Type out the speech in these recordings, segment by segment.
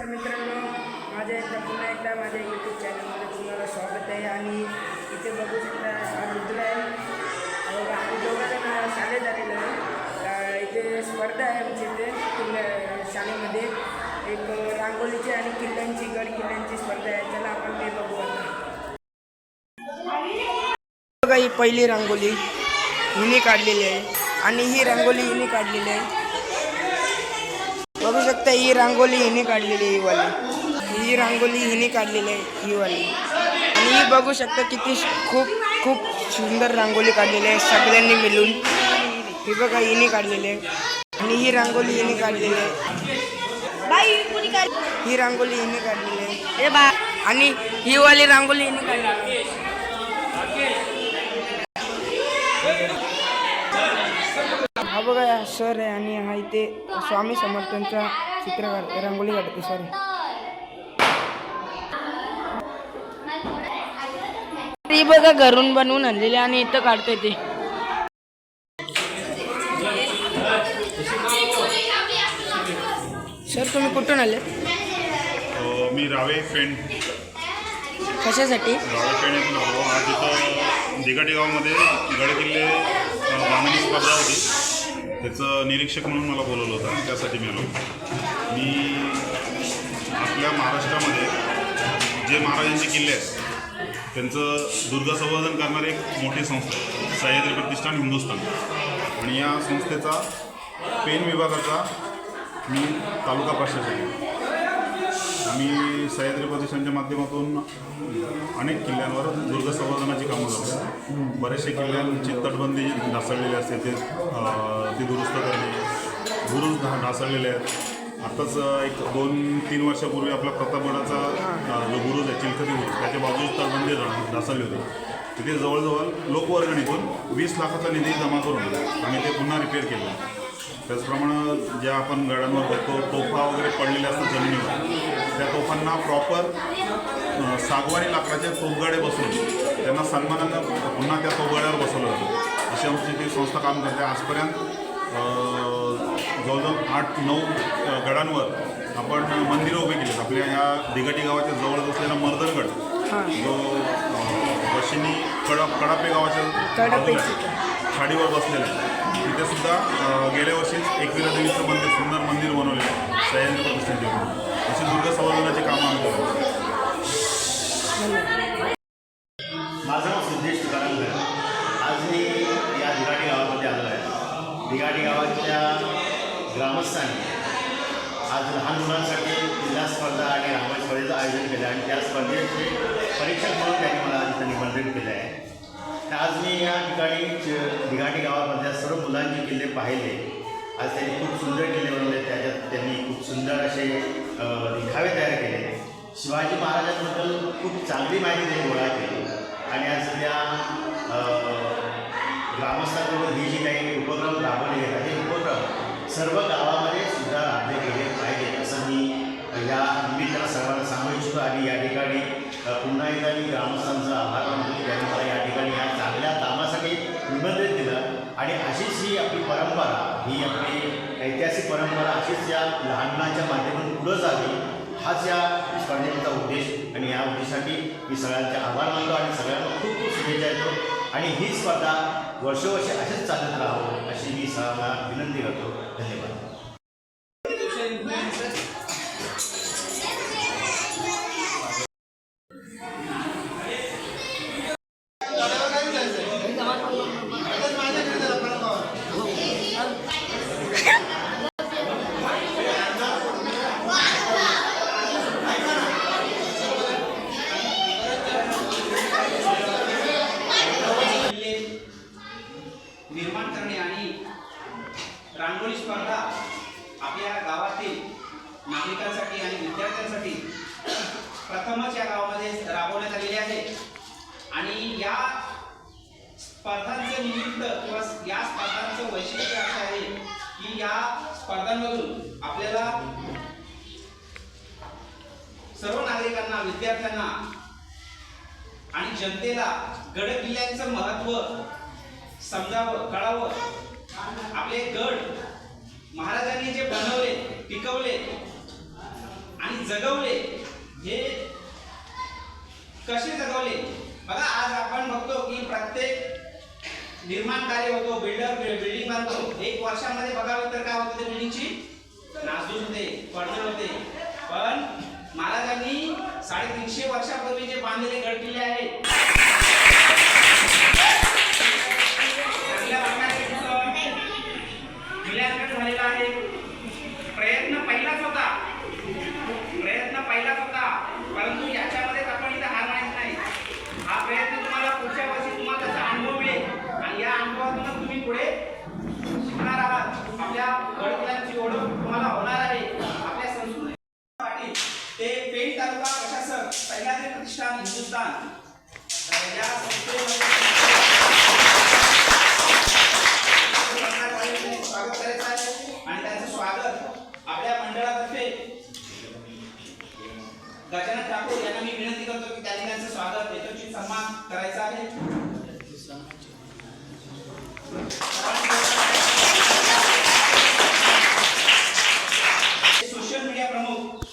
नमस्कार मित्रांनो. माझ्या एकदा पुन्हा एकदा माझ्या यूट्यूब चॅनलमध्ये तुम्हाला स्वागत आहे. आणि इथे बघू शकता हा मित्र आहे. बघा, आम्ही दोघांना शाळेत आलेलो आहे. इथे स्पर्धा आहे आमची इथे किल्ल्या शाळेमध्ये. एक रांगोळीची आणि किल्ल्यांची गड किल्ल्यांची स्पर्धा आहे. चला आपण ते बघू आता बघा ही पहिली रांगोळी हिने काढलेली आहे. आणि ही रांगोळी हिने काढलेली आहे. बघू शकता ही रांगोळी हिने काढलेली ही वाली. ही रांगोळी हिने काढलेली आहे ही वाली. आणि ही बघू शकता किती खूप खूप सुंदर रांगोळी काढलेली आहे सगळ्यांनी मिळून. ही बघा हिने काढलेली आहे. आणि ही रांगोळी हिने काढलेली आहे. ही रांगोळी हिने काढलेली आहे. ए बा. आणि ही वाली रांगोळी हिने काढलेली आहे. हा बघा सर आहे आणि हा इथे स्वामी समर्थांचा चित्र काढते रांगोळी काढते सर ही बघा घरून बनवून आणलेली आणि इथं काढते ते. सर तुम्ही कुठून आले? मी रावे पेंट कशासाठी? रावे पेंट येथून आलो. आज इथं दिगाटी गावामध्ये गडकिल्ले बांधणी स्पर्धा होती. त्याचं निरीक्षक म्हणून मला बोलवलं होतं आणि त्यासाठी मी आलो. मी आपल्या महाराष्ट्रामध्ये जे महाराजांचे किल्ले आहेत त्यांचं दुर्गा संवर्धन करणारी एक मोठी संस्था आहे सह्याद्री प्रतिष्ठान हिंदुस्थान. आणि या संस्थेचा पेन विभागाचा मी तालुका प्रशासक आम्ही सह्याद्री प्रदेशांच्या माध्यमातून अनेक किल्ल्यांवर दुर्ग संवर्धनाची कामं करतो बरेचसे किल्ल्यांची तटबंदी ढासळलेली असते ते ती दुरुस्त करणे दुरुस्त ढासळलेले आहेत. आताच एक दोन तीन वर्षापूर्वी आपला प्रतापगडाचा जो बुरुज आहे चिलखती बुरुज त्याच्या बाजूला तटबंदी ढासळली होती. तिथे जवळजवळ लोकवर्गणीतून वीस लाखाचा निधी जमा करून आम्ही ते पुन्हा रिपेअर केलं. त्याचप्रमाणे ज्या आपण गडांवर बघतो तोफा वगैरे पडलेल्या असतात जमिनीवर. त्या तोफांना प्रॉपर सागवानी लाकडाचे तोफगाडे बसवून त्यांना सन्मानानं पुन्हा त्या तोफगाड्यावर बसवलं जातं. अशी आमची ती संस्था काम करते. आजपर्यंत जवळजवळ आठ नऊ गडांवर आपण मंदिरं उभी केलीत. आपल्या ह्या दिगटी गावाच्या जवळच असलेला मर्दरगड जो वशिनी कडा कडापे गावाच्या कडापे. आहे. खाडीवर बसलेलं आहे. तिथे सुद्धा गेल्या वर्षीच एकविरा देवीचं मंदिर सुंदर मंदिर बनवलेलं आहे. सह्याद्री प्रतिष्ठानचे अशी दुर्ग संवर्धनाची कामं आम्ही करतो. माझं नाव सिद्धेश तुकाराम आज मी या भिगाडी गावामध्ये आलो आहे. भिगाडी गावाच्या ग्रामस्थांनी आज लहान मुलांसाठी जिल्हा स्पर्धा आणि रामायण स्पर्धेचं आयोजन केलं आहे आणि त्या स्पर्धेचे परीक्षक म्हणून त्यांनी मला आज त्यांनी आज मी या ठिकाणी च- गावामधल्या सर्व मुलांचे किल्ले पाहिले. आज त्यांनी खूप सुंदर किल्ले बनवले. त्याच्यात त्यांनी खूप सुंदर असे लिखावे तयार केले. शिवाजी महाराजांबद्दल खूप चांगली माहिती त्यांनी गोळा केली. आणि आज त्या ग्रामस्थांकडून हे जी काही उपक्रम राबवले गेले हे उपक्रम सर्व गावामध्ये सुद्धा राबले गेले पाहिजे असं मी या निमित्तानं सर्वांना सांगू इच्छितो. आणि या ठिकाणी पुन्हा एकदा मी ग्रामस्थांचा आभार मानतो की त्यांनी मला या आपली परंपरा ही आपली ऐतिहासिक परंपरा अशीच या लहान मुलांच्या माध्यमातून पुढं जावी हाच या स्पर्धेचा उद्देश. आणि या उद्देशासाठी मी सगळ्यांचे आभार मानतो आणि सगळ्यांना खूप खूप शुभेच्छा देतो. आणि ही स्पर्धा वर्षोवर्षे अशीच चालत राहावं अशी मी सगळ्यांना विनंती करतो. धन्यवाद. प्रथमच या गावामध्ये राबवण्यात आलेली आहे. आणि या स्पर्धांचं निमित्त किंवा या स्पर्धांचं वैशिष्ट्य असं आहे की या स्पर्धांमधून आपल्याला सर्व नागरिकांना विद्यार्थ्यांना आणि जनतेला गड किल्ल्यांचं महत्त्व समजावं कळावं. आपले गड महाराजांनी जे बनवले टिकवले आणि जगवले हे कसे जगवले? बघा आज आपण बघतो की प्रत्येक निर्माण कार्य होतो बिल्डर बिल्डिंग बांधतो एक वर्षामध्ये बघावे तर काय होतं बिल्डिंगची नाजूक होते पडझड होते. पण महाराजांनी साडेतीनशे वर्षापूर्वी जे बांधलेले गड किल्ले आहेत चांगल्या प्रकारे तिथं मूल्यांकन झालेलं आहे प्रयत्न पहिलाच होता प्रयत्न पहिलाच होता परंतु याच्यामध्येच आपण इथं हार मानत नाही हा प्रयत्न तुम्हाला पुढच्या वर्षी तुम्हाला त्याचा अनुभव मिळेल आणि या अनुभवातून तुम्ही पुढे शिकणार आहात वडिलांची ओळख तुम्हाला होणार आहे. आपल्या संस्कृती पाटील ते पेण तालुका प्रशासक सह्याद्री प्रतिष्ठान हिंदुस्थान. या संस्थेमध्ये स्वागत करायचं आहे आणि त्यांचं स्वागत आपल्या मंडळातर्फे गजानन ठाकूर यांना मी विनंती करतो की त्यांनी त्यांचं स्वागत यथोचित सन्मान करायचा आहे सोशल मीडिया प्रमुख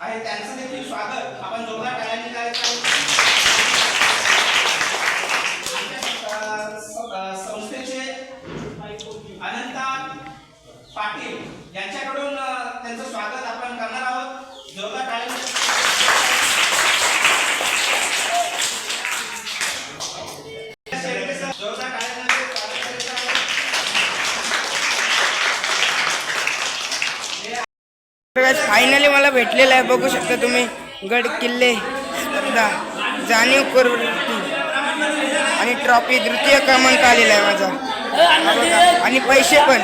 आहे त्यांचं देखील स्वागत आपण जोरदार टाळ्यांनी करायचं आहे आमच्या, अ, स- अ, संस्थेचे अनंता पाटील यांच्याकडून त्यांचं स्वागत आपण करणार आहोत. जोरदार. फायनली मला भेटलेलं आहे. बघू शकता तुम्ही गड किल्ले स्पर्धा जाणीव प्रवृत्ती आणि ट्रॉफी तृतीय क्रमांक आलेला आहे माझा. आणि पैसे पण.